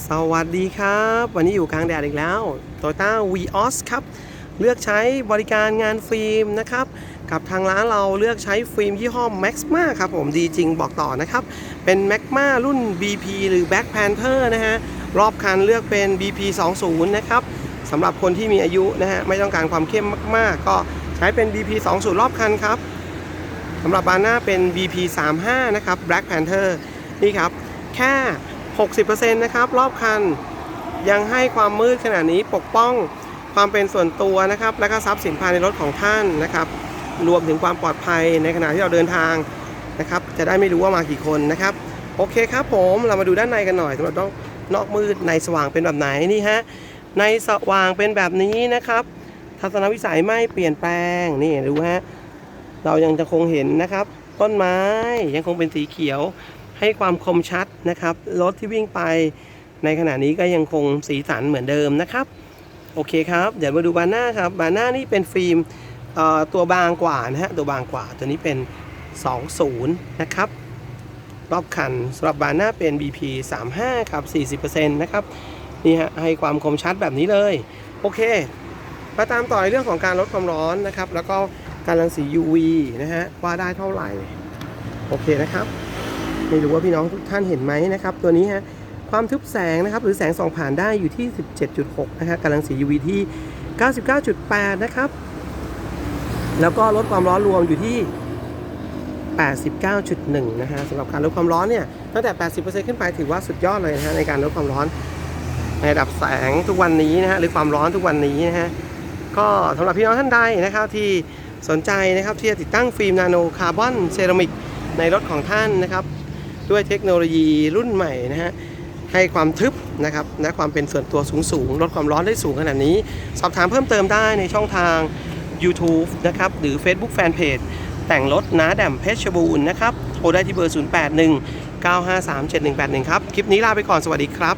สวัสดีครับ วันนี้อยู่กลางแดดอีกแล้ว Toyota Vios ครับ เลือกใช้บริการงานฟิล์มนะครับ กับทางร้านเราเลือกใช้ฟิล์มยี่ห้อ Maxma ครับผมดีจริงบอกต่อนะครับ เป็น Maxma รุ่น BP หรือ Black Panther นะฮะ รอบคันเลือกเป็น BP 20นะครับสำหรับคนที่มีอายุนะฮะ ไม่ต้องการความเข้มมาก ๆ ก็ใช้เป็น BP 20รอบคันครับสำหรับบานหน้าเป็น BP 35นะครับ Black Panther นี่ครับ แค่ 60%นะครับรอบคันยังให้ความมืดขนาดนี้ปกป้องความเป็นส่วนตัวนะครับ และก็ทรัพย์สินภายในรถของท่านนะครับ รวมถึงความปลอดภัยในขณะที่เราเดินทางนะครับ จะได้ไม่รู้ว่ามากี่คนนะครับ โอเคครับผมเรามาดูด้านในกันหน่อยสำหรับนอกนอกมืดในสว่างเป็นแบบไหนนี่ฮะในสว่างเป็นแบบนี้นะครับทัศนวิสัยไม่เปลี่ยนแปลงนี่ดูฮะเรายังจะคงเห็นนะครับ ต้นไม้ยังคงเป็นสีเขียว ให้ความคมชัดนะครับ รถที่วิ่งไปในขณะนี้ก็ยังคงสีสันเหมือนเดิมนะครับ โอเคครับ เดี๋ยวมาดูบานหน้าครับ บานหน้านี่เป็นฟิล์มตัวบางกว่านะฮะ ตัวบางกว่า ตัวนี้เป็น 20 นะครับ รอบคันสำหรับบานหน้าเป็น BP 35ครับ40%นะครับนี่ฮะให้ความคมชัดแบบนี้เลย โอเค มาตามต่อในเรื่องของการลดความร้อนนะครับ แล้วก็การรังสี UV นะฮะว่าได้เท่าไหร่ โอเคนะครับ ไม่รู้ว่าพี่น้องทุกท่านเห็นไหมนะครับ ตัวนี้ฮะความทึบแสงนะครับ หรือแสงส่องผ่านได้อยู่ที่ 17.6 นะฮะกำลังสี UV ที่ 99.8 นะครับ แล้วก็ลดความร้อนรวมอยู่ที่ 89.1 นะฮะสำหรับการลดความร้อนเนี่ยตั้งแต่ 80%ขึ้นไปถือว่าสุดยอดเลยนะฮะในการลดความร้อน ในระดับแสงทุกวันนี้นะฮะหรือความร้อนทุกวันนี้นะฮะก็สำหรับพี่น้องท่านใดนะครับที่สนใจนะครับที่จะติดตั้งฟิล์มนาโนคาร์บอนเซรามิกในรถของท่านนะครับ ด้วยเทคโนโลยีรุ่นใหม่นะฮะให้ความทึบนะครับและความเป็นส่วนตัวสูงสูงๆลดความร้อนได้สูงขนาดนี้ สอบถามเพิ่มเติมได้ในช่องทาง YouTube นะครับ หรือ Facebook Fanpage แต่งรถน้าแดมเพชรบูรณ์นะครับ โทรได้ที่เบอร์ 0819537181 ครับ คลิปนี้ลาไปก่อนสวัสดีครับ